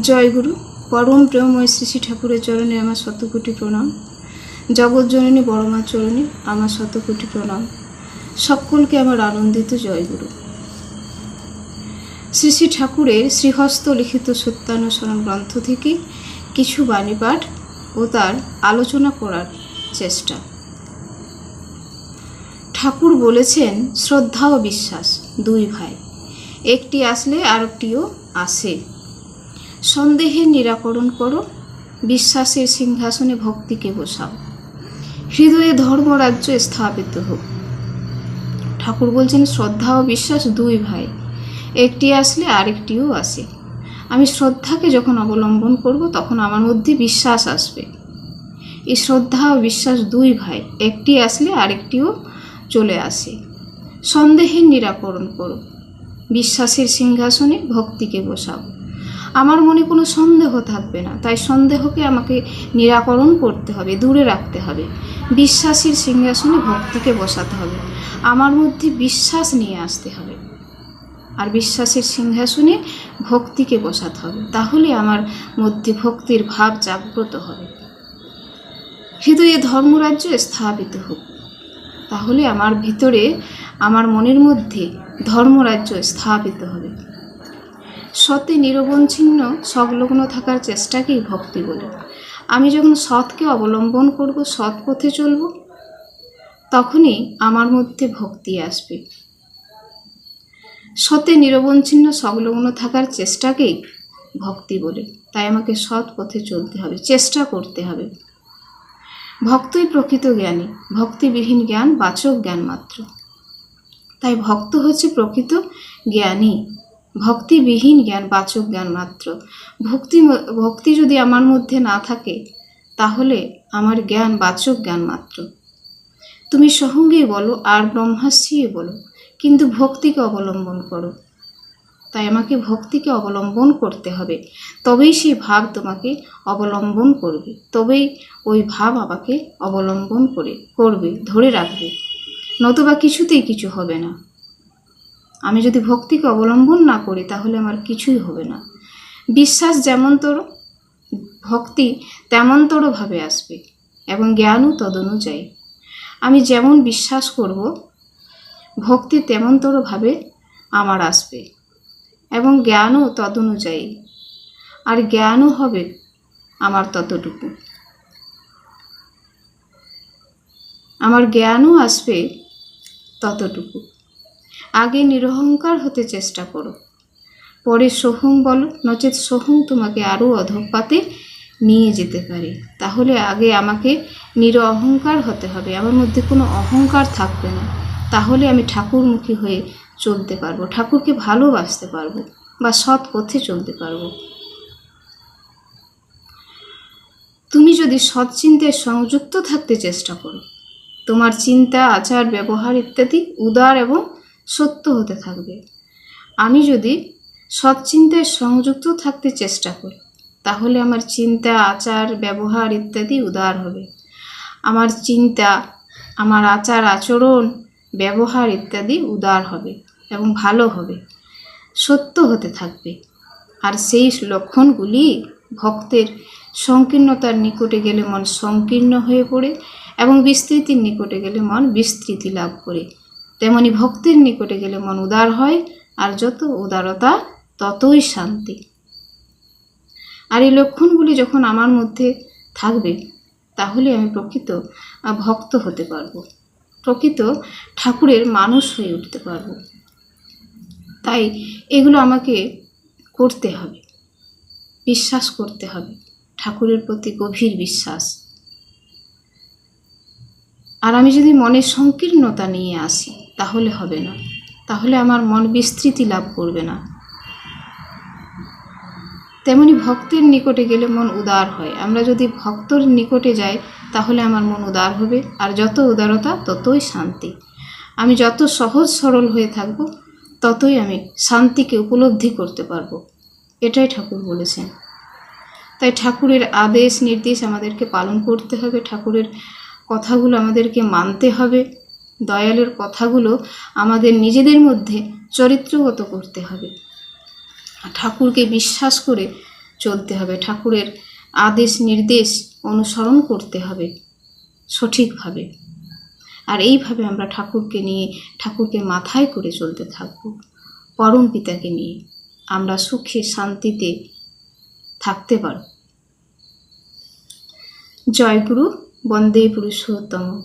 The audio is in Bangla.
জয়গুরু, পরম প্রেমময় শ্রী শ্রী ঠাকুরের চরণে আমার শতকোটি প্রণাম। জগৎজননী বড়মা চরণে আমার শতকোটি প্রণাম। সকলকে আমার আনন্দিত জয়গুরু। শ্রী শ্রী ঠাকুরের শ্রীহস্ত লিখিত সত্যানুসরণ গ্রন্থ থেকে কিছু বাণী পাঠ ও তার আলোচনা করার চেষ্টা। ঠাকুর বলেছেন, শ্রদ্ধা ও বিশ্বাস, দুই ভাই। একটি আসলে আরেকটিও আসে। সন্দেহের নিরাকরণ করো, বিশ্বাসের সিংহাসনে ভক্তিকে বসাও। হৃদয়ে ধর্মরাজ্য স্থাপিত হোক। ঠাকুর বলছেন, শ্রদ্ধা ও বিশ্বাস দুই ভাই, একটি আসলে আরেকটিও আসে। আমি শ্রদ্ধাকে যখন অবলম্বন করব, তখন আমার মধ্যে বিশ্বাস আসবে। এই শ্রদ্ধা ও বিশ্বাস দুই ভাই, একটি আসলে আরেকটিও চলে আসে। সন্দেহের নিরাকরণ করো, বিশ্বাসের সিংহাসনে ভক্তিকে বসাও। আমার মনে কোনো সন্দেহ থাকবে না। তাই সন্দেহকে আমাকে নিরাকরণ করতে হবে, দূরে রাখতে হবে। বিশ্বাসীর সিংহাসনে ভক্তিকে বসাতে হবে। আমার মধ্যে বিশ্বাস নিয়ে আসতে হবে। আর বিশ্বাসের সিংহাসনে ভক্তিকে বসাতে হবে। তাহলে আমার মধ্যে ভক্তির ভাব জাগ্রত হবে। হৃদয়ে ধর্মরাজ্য স্থাপিত হোক। তাহলে আমার ভিতরে, আমার মনের মধ্যে ধর্মরাজ্য স্থাপিত হবে। সতে নিরবচ্ছিন্ন সংলগ্ন থাকার চেষ্টাকেই ভক্তি বলে। আমি যখন সৎকে অবলম্বন করব, সৎ পথে চলব, তখনই আমার মধ্যে ভক্তি আসবে। সতে নিরবচ্ছিন্ন সংলগ্ন থাকার চেষ্টাকেই ভক্তি বলে। তাই আমাকে সৎ পথে চলতে হবে, চেষ্টা করতে হবে। ভক্তই প্রকৃত জ্ঞানী, ভক্তিবিহীন জ্ঞান বাচক জ্ঞান মাত্র তাই ভক্ত হচ্ছে প্রকৃত জ্ঞানী। ভক্তিবিহীন জ্ঞান, বাচক জ্ঞান মাত্র। ভক্তি ভক্তি যদি আমার মধ্যে না থাকে, তাহলে আমার জ্ঞান, বাচক জ্ঞান মাত্র। তুমি সহঙ্গেই বলো আর ব্রহ্মাশ্রী বলো, কিন্তু ভক্তিকে অবলম্বন করো। তাই আমাকে ভক্তিকে অবলম্বন করতে হবে। তবেই সেই ভাব তোমাকে অবলম্বন করবে। তবেই ওই ভাব আমাকে অবলম্বন করে, করবে, ধরে রাখবে। নতুবা কিছুতেই কিছু হবে না। আমি যদি ভক্তিকে অবলম্বন না করি, তাহলে আমার কিছুই হবে না। বিশ্বাস যেমন তোর, ভক্তি তেমনতরভাবে আসবে, এবং জ্ঞানও তদনুযায়ী। আমি যেমন বিশ্বাস করব, ভক্তি তেমনতরভাবে আমার আসবে, এবং জ্ঞানও তদনুযায়ী। আর জ্ঞানও হবে আমার ততটুকু। আমার জ্ঞানও আসবে ততটুকু। আগে নিরহংকার হতে চেষ্টা করো। পরে সোহং বলো, নচেত সোহং তোমাকে আরও অধপাতে নিয়ে যেতে পারে। তাহলে আগে আমাকে নির অহংকার হতে হবে। আমার মধ্যে কোনো অহংকার থাকবে না। তাহলে আমি ঠাকুরমুখী হয়ে চলতে পারব, ঠাকুরকে ভালোবাসতে পারব বা সৎ পথে চলতে পারব। তুমি যদি সৎ চিন্তায় সংযুক্ত থাকতে চেষ্টা করো, তোমার চিন্তা, আচার, ব্যবহার ইত্যাদি উদার এবং সত্য হতে থাকবে। আমি যদি সৎ চিন্তায় সংযুক্ত থাকতে চেষ্টা করি, তাহলে আমার চিন্তা, আচার, ব্যবহার ইত্যাদি উদার হবে। আমার চিন্তা, আমার আচার, আচরণ, ব্যবহার ইত্যাদি উদার হবে এবং ভালো হবে। সত্য হতে থাকবে। আর সেই লক্ষণগুলি ভক্তের সংকীর্ণতার নিকটে গেলে মন সংকীর্ণ হয়ে পড়ে এবং বিস্তৃতির নিকটে গেলে মন বিস্তৃতি লাভ করে। তেমনি ভক্তির নিকটে গেলে মন উদার হয়, আর যত উদারতা, ততই শান্তি। আর এই লক্ষণগুলি যখন আমার মধ্যে থাকবে, তাহলে আমি প্রকৃত ভক্ত হতে পারব। প্রকৃত ঠাকুরের মানুষ হয়ে উঠতে পারব। তাই এগুলো আমাকে করতে হবে, বিশ্বাস করতে হবে, ঠাকুরের প্রতি গভীর বিশ্বাস। আর আমি যদি মনে সংকীর্ণতা নিয়ে আসি তাহলে হবে না। তাহলে আমার মন বিস্তৃতি লাভ করবে না। তেমনি ভক্তের নিকটে গেলে মন উদার হয়। আমরা যদি ভক্তর নিকটে যাই, তাহলে আমার মন উদার হবে, আর যত উদারতা, ততই শান্তি। আমি যত সহজ সরল হয়ে থাকব, ততই আমি শান্তিকে উপলব্ধি করতে পারব। এটাই ঠাকুর বলেছেন। তাই ঠাকুরের আদেশ, নির্দেশ আমাদেরকে পালন করতে হবে। ঠাকুরের কথাগুলো আমাদেরকে মানতে হবে। দয়ালের কথাগুলো আমাদের নিজেদের মধ্যে চরিত্রগত করতে হবে। ঠাকুরকে বিশ্বাস করে চলতে হবে। ঠাকুরের আদেশ, নির্দেশ অনুসরণ করতে হবে সঠিকভাবে। আর এইভাবে আমরা ঠাকুরকে নিয়ে, ঠাকুরকে মাথায় করে চলতে থাকব, পরম পিতাকে নিয়ে। আমরা সুখে, শান্তিতে থাকতে পারব। জয়গুরু বন্দে পুরুষোত্তম।